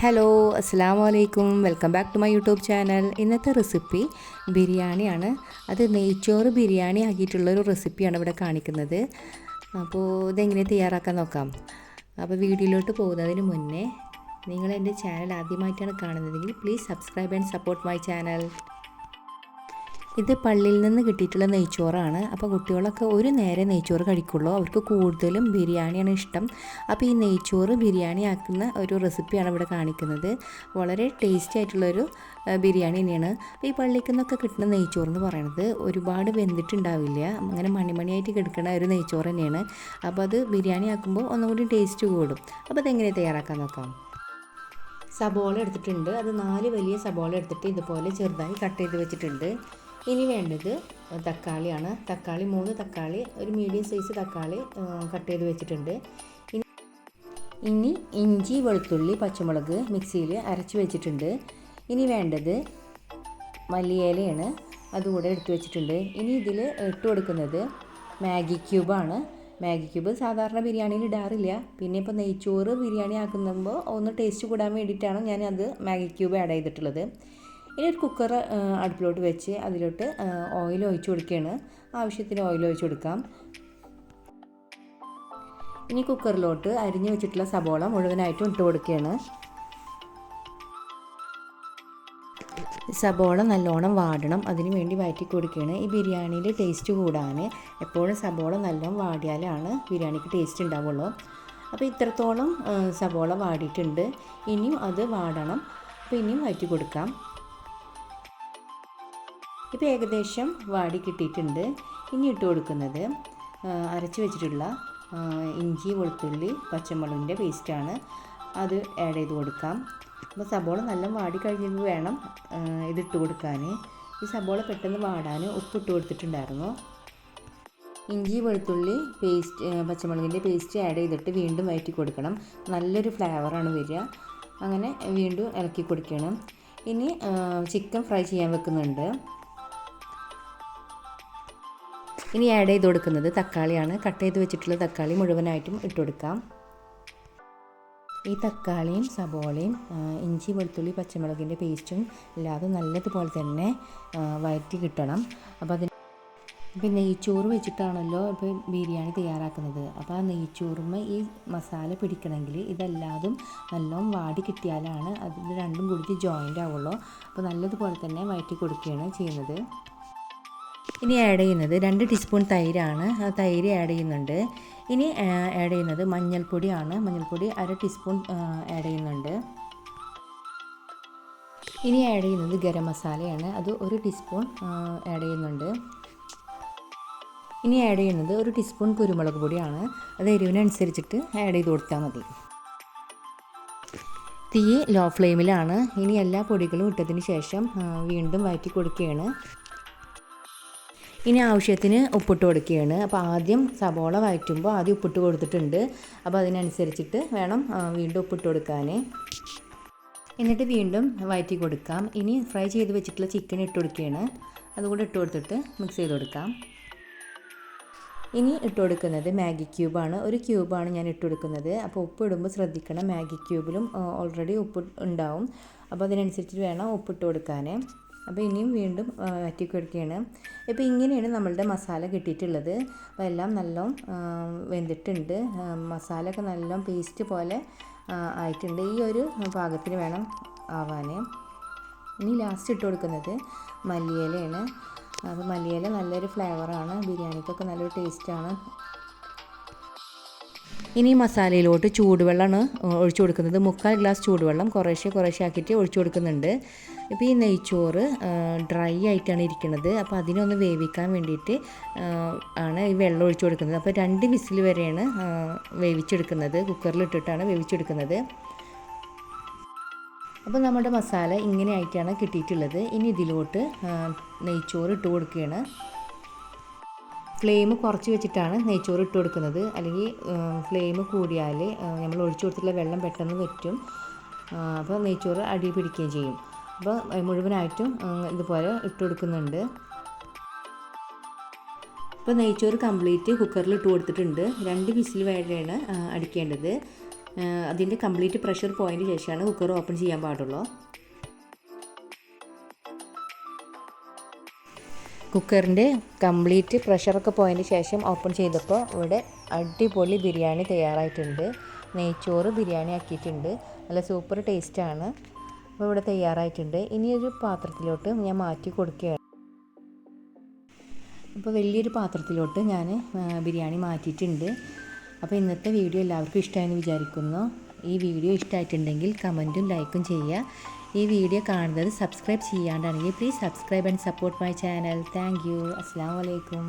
Hello അസ്സാം വലൈക്കും welcome back to my YouTube channel. ഇന്നത്തെ റെസിപ്പി ബിരിയാണിയാണ്. അത് നെയ്ച്ചോറ് ബിരിയാണി ആക്കിയിട്ടുള്ളൊരു റെസിപ്പിയാണ് ഇവിടെ കാണിക്കുന്നത്. അപ്പോൾ ഇതെങ്ങനെ തയ്യാറാക്കാൻ നോക്കാം. അപ്പോൾ വീഡിയോയിലോട്ട് പോകുന്നതിന് മുന്നേ നിങ്ങൾ എന്റെ ചാനൽ ആദ്യമായിട്ടാണ് കാണുന്നതെങ്കിൽ please subscribe and support my channel. ഇത് പള്ളിയിൽ നിന്ന് കിട്ടിയിട്ടുള്ള നെയ്ച്ചോറാണ്. അപ്പോൾ കുട്ടികളൊക്കെ ഒരു നേരെ നെയ്ച്ചോറ് കഴിക്കുള്ളൂ. അവർക്ക് കൂടുതലും ബിരിയാണിയാണ് ഇഷ്ടം. അപ്പോൾ ഈ നെയ്ച്ചോറ് ബിരിയാണി ആക്കുന്ന ഒരു റെസിപ്പിയാണ് ഇവിടെ കാണിക്കുന്നത്. വളരെ ടേസ്റ്റി ആയിട്ടുള്ളൊരു ബിരിയാണി തന്നെയാണ്. അപ്പോൾ ഈ പള്ളിക്ക് നിന്നൊക്കെ കിട്ടുന്ന നെയ്ച്ചോറ് എന്ന് പറയുന്നത് ഒരുപാട് വെന്തിട്ടുണ്ടാവില്ല. അങ്ങനെ മണിമണിയായിട്ട് കിടക്കുന്ന ഒരു നെയ്ച്ചോറ് തന്നെയാണ്. അപ്പോൾ അത് ബിരിയാണി ആക്കുമ്പോൾ ഒന്നുകൂടി ടേസ്റ്റ് കൂടും. അപ്പോൾ അതെങ്ങനെ തയ്യാറാക്കാൻ നോക്കാം. സബോള എടുത്തിട്ടുണ്ട്. അത് നാല് വലിയ സബോള എടുത്തിട്ട് ഇതുപോലെ ചെറുതായി കട്ട് ചെയ്ത് വെച്ചിട്ടുണ്ട്. ഇനി വേണ്ടത് തക്കാളിയാണ്. തക്കാളി മൂന്ന് തക്കാളി ഒരു മീഡിയം സൈസ് തക്കാളി കട്ട് ചെയ്ത് വെച്ചിട്ടുണ്ട്. ഇനി ഇഞ്ചി വെളുത്തുള്ളി പച്ചമുളക് മിക്സിയിൽ അരച്ച് വെച്ചിട്ടുണ്ട്. ഇനി വേണ്ടത് മല്ലിയിലയാണ് അതുകൂടെ എടുത്തു വെച്ചിട്ടുണ്ട്. ഇനി ഇതിൽ ഇട്ട് കൊടുക്കുന്നത് മാഗി ക്യൂബാണ് മാഗി ക്യൂബ് സാധാരണ ബിരിയാണിയിൽ ഇടാറില്ല. പിന്നെ ഇപ്പോൾ നെയ്ച്ചോറ് ബിരിയാണി ആക്കുമ്പോൾ ഒന്ന് ടേസ്റ്റ് കൂടാൻ വേണ്ടിയിട്ടാണ് ഞാൻ അത് മാഗി ക്യൂബ് ആഡ് ചെയ്തിട്ടുള്ളത്. ഇനി ഒരു കുക്കർ അടുപ്പിലോട്ട് വെച്ച് അതിലോട്ട് ഓയിൽ ഒഴിച്ച് കൊടുക്കുകയാണ്. ആവശ്യത്തിന് ഓയിൽ ഒഴിച്ച് കൊടുക്കാം. ഇനി കുക്കറിലോട്ട് അരിഞ്ഞു വെച്ചിട്ടുള്ള സബോള മുഴുവനായിട്ടും ഇട്ട് കൊടുക്കുകയാണ്. സബോള നല്ലോണം വാടണം. അതിനു വേണ്ടി വയറ്റി കൊടുക്കുകയാണ്. ഈ ബിരിയാണിയിൽ ടേസ്റ്റ് കൂടാൻ എപ്പോഴും സബോള നല്ലോണം വാടിയാലാണ് ബിരിയാണിക്ക് ടേസ്റ്റ് ഉണ്ടാവുള്ളൂ. അപ്പോൾ ഇത്രത്തോളം സബോള വാടിയിട്ടുണ്ട്. ഇനിയും അത് വാടണം. അപ്പോൾ ഇനിയും വയറ്റി കൊടുക്കാം. ഇപ്പോൾ ഏകദേശം വാടി കിട്ടിയിട്ടുണ്ട്. ഇനി ഇട്ട് കൊടുക്കുന്നത് അരച്ച് വെച്ചിട്ടുള്ള ഇഞ്ചി വെളുത്തുള്ളി പച്ചമുളകിന്റെ പേസ്റ്റാണ് അത് ആഡ് ചെയ്ത് കൊടുക്കാം. അപ്പോൾ സബോള നല്ല വാടി കഴിഞ്ഞിട്ട് വേണം ഇതിട്ട് കൊടുക്കാൻ. ഈ സബോള പെട്ടെന്ന് വാടാൻ ഉപ്പിട്ട് കൊടുത്തിട്ടുണ്ടായിരുന്നു. ഇഞ്ചി വെളുത്തുള്ളി പേസ്റ്റ് പച്ചമുളകിന്റെ പേസ്റ്റ് ആഡ് ചെയ്തിട്ട് വീണ്ടും വയറ്റി കൊടുക്കണം. നല്ലൊരു ഫ്ലേവറാണ് വരിക. അങ്ങനെ വീണ്ടും ഇളക്കി കൊടുക്കണം. ഇനി ചിക്കൻ ഫ്രൈ ചെയ്യാൻ വെക്കുന്നുണ്ട്. ഇനി ആഡ് ചെയ്ത് കൊടുക്കുന്നത് തക്കാളിയാണ്. കട്ട് ചെയ്ത് വെച്ചിട്ടുള്ള തക്കാളി മുഴുവനായിട്ടും ഇട്ട് കൊടുക്കാം. ഈ തക്കാളിയും സബോളയും ഇഞ്ചി വെളുത്തുള്ളി പച്ചമുളകിന്റെ പേസ്റ്റും ഇല്ലാതെ നല്ലതുപോലെ തന്നെ വഴറ്റി കിട്ടണം. അപ്പോൾ അതിന് ഇപ്പം നെയ്ച്ചോറ് വെച്ചിട്ടാണല്ലോ ഇപ്പോൾ ബിരിയാണി തയ്യാറാക്കുന്നത്. അപ്പോൾ ആ നെയ്ച്ചോറുമ്മ ഈ മസാല പിടിക്കണമെങ്കിൽ ഇതെല്ലാതും നല്ലോണം വാടി കിട്ടിയാലാണ് അതിൽ രണ്ടും കൂടി ജോയിന്റ് ആവുള്ളൂ. അപ്പോൾ നല്ലതുപോലെ തന്നെ വഴറ്റി കൊടുക്കുകയാണ് ചെയ്യുന്നത്. ഇനി ആഡ് ചെയ്യുന്നത് രണ്ട് ടീസ്പൂൺ തൈരാണ്. ആ തൈര് ആഡ് ചെയ്യുന്നുണ്ട്. ഇനി ആഡ് ചെയ്യുന്നത് മഞ്ഞൾപ്പൊടിയാണ്. മഞ്ഞൾപ്പൊടി അര ടീസ്പൂൺ ആഡ് ചെയ്യുന്നുണ്ട്. ഇനി ആഡ് ചെയ്യുന്നത് ഗരം മസാലയാണ്. അത് ഒരു ടീസ്പൂൺ ആഡ് ചെയ്യുന്നുണ്ട്. ഇനി ആഡ് ചെയ്യുന്നത് ഒരു ടീസ്പൂൺ കുരുമുളക് പൊടിയാണ്. അത് എരിവിനനുസരിച്ചിട്ട് ആഡ് ചെയ്ത് കൊടുത്താൽ മതി. തീ ലോ ഫ്ലെയിമിലാണ് ഇനി എല്ലാ പൊടികളും ഇട്ടതിന് ശേഷം വീണ്ടും വഴറ്റി കൊടുക്കുകയാണ്. ഇനി ആവശ്യത്തിന് ഉപ്പിട്ട് കൊടുക്കുകയാണ്. അപ്പോൾ ആദ്യം സബോള വഴറ്റുമ്പോൾ ആദ്യം ഉപ്പിട്ട് കൊടുത്തിട്ടുണ്ട്. അപ്പോൾ അതിനനുസരിച്ചിട്ട് വേണം വീണ്ടും ഉപ്പിട്ട് കൊടുക്കാൻ എന്നിട്ട് വീണ്ടും വഴറ്റി കൊടുക്കാം. ഇനി ഫ്രൈ ചെയ്ത് വെച്ചിട്ടുള്ള ചിക്കൻ ഇട്ട് കൊടുക്കുകയാണ്. അതുകൂടെ ഇട്ട് കൊടുത്തിട്ട് മിക്സ് ചെയ്ത് കൊടുക്കാം. ഇനി ഇട്ട് കൊടുക്കുന്നത് മാഗി ക്യൂബാണ് ഒരു ക്യൂബാണ് ഞാൻ ഇട്ട് കൊടുക്കുന്നത്. അപ്പോൾ ഉപ്പ് ഇടുമ്പോൾ ശ്രദ്ധിക്കണം മാഗി ക്യൂബിലും ഓൾറെഡി ഉപ്പ് ഉണ്ടാവും. അപ്പോൾ അതിനനുസരിച്ച് വേണം ഉപ്പിട്ട് കൊടുക്കാൻ അപ്പോൾ ഇനിയും വീണ്ടും വറ്റി കൊടുക്കുകയാണ് ഇപ്പോൾ ഇങ്ങനെയാണ് നമ്മളുടെ മസാല കിട്ടിയിട്ടുള്ളത്. അപ്പോൾ എല്ലാം നല്ലോം വെന്തിട്ടുണ്ട്. മസാല ഒക്കെ നല്ലോം പേസ്റ്റ് പോലെ ആയിട്ടുണ്ട്. ഈ ഒരു പാകത്തിന് വേണം ആവാൻ. ഇനി ലാസ്റ്റ് ഇട്ട് കൊടുക്കുന്നത് മല്ലിയിലയാണ്. അപ്പോൾ മല്ലിയില നല്ലൊരു ഫ്ലേവറാണ് ബിരിയാണിക്കൊക്കെ നല്ലൊരു ടേസ്റ്റാണ് ഇനി മസാലയിലോട്ട് ചൂടുവെള്ളമാണ് ഒഴിച്ചു കൊടുക്കുന്നത്. മുക്കാൽ ഗ്ലാസ് ചൂടുവെള്ളം കുറേശ്ശെ കുറേശ്ശെ ആക്കിയിട്ട് ഒഴിച്ചു കൊടുക്കുന്നുണ്ട്. ഇപ്പോൾ ഈ നെയ്ച്ചോറ് ഡ്രൈ ആയിട്ടാണ് ഇരിക്കുന്നത്. അപ്പോൾ അതിനൊന്ന് വേവിക്കാൻ വേണ്ടിയിട്ട് ആണ് ഈ വെള്ളം ഒഴിച്ചു കൊടുക്കുന്നത്. അപ്പോൾ രണ്ട് വിസിൽ വരെയാണ് വേവിച്ചെടുക്കുന്നത്. കുക്കറിലിട്ടിട്ടാണ് വേവിച്ചെടുക്കുന്നത്. അപ്പോൾ നമ്മുടെ മസാല ഇങ്ങനെ ആയിട്ടാണ് കിട്ടിയിട്ടുള്ളത്. ഇനി ഇതിലോട്ട് നെയ്ച്ചോറ് ഇട്ട് കൊടുക്കുകയാണ്. ഫ്ലെയിം കുറച്ച് വെച്ചിട്ടാണ് നെയ്ച്ചോറ് ഇട്ട് കൊടുക്കുന്നത്. അല്ലെങ്കിൽ ഫ്ലെയിം കൂടിയാൽ നമ്മൾ ഒഴിച്ചു കൊടുത്തിട്ടുള്ള വെള്ളം പെട്ടെന്ന് വറ്റും. അപ്പോൾ നെയ്ച്ചോറ് അടി പിടിക്കുകയും ചെയ്യും. അപ്പോൾ മുഴുവനായിട്ടും ഇതുപോലെ ഇട്ട് കൊടുക്കുന്നുണ്ട്. ഇപ്പോൾ നെയ്ച്ചോറ് കംപ്ലീറ്റ് കുക്കറിൽ ഇട്ട് കൊടുത്തിട്ടുണ്ട്. രണ്ട് വിസിൽ വേണ്ടിയാണ് അടിക്കേണ്ടത്. അതിന്റെ കംപ്ലീറ്റ് പ്രഷർ പോയിന്റ് ശേഷമാണ് കുക്കർ ഓപ്പൺ ചെയ്യാൻ പാടുള്ളൂ. കുക്കറിന്റെ കംപ്ലീറ്റ് പ്രഷറൊക്കെ പോയതിന് ശേഷം ഓപ്പൺ ചെയ്തപ്പോൾ ഇവിടെ അടിപൊളി ബിരിയാണി തയ്യാറായിട്ടുണ്ട്. നെയ്ച്ചോറ് ബിരിയാണി ആക്കിയിട്ടുണ്ട്. നല്ല സൂപ്പർ ടേസ്റ്റാണ്. അപ്പോൾ ഇവിടെ തയ്യാറായിട്ടുണ്ട്. ഇനി ഒരു പാത്രത്തിലോട്ട് ഞാൻ മാറ്റി കൊടുക്കുകയാണ്. അപ്പോൾ വലിയൊരു പാത്രത്തിലോട്ട് ഞാൻ ബിരിയാണി മാറ്റിയിട്ടുണ്ട്. അപ്പോൾ ഇന്നത്തെ വീഡിയോ എല്ലാവർക്കും ഇഷ്ടമായെന്ന് വിചാരിക്കുന്നു. ഈ വീഡിയോ ഇഷ്ടമായിട്ടുണ്ടെങ്കിൽ കമന്റും ലൈക്കും ചെയ്യുക. ഈ വീഡിയോ കാണുന്നത് subscribe ചെയ്യാണ്ടാണെങ്കിൽ please subscribe and support my channel thank you അസ്സാം വലൈക്കും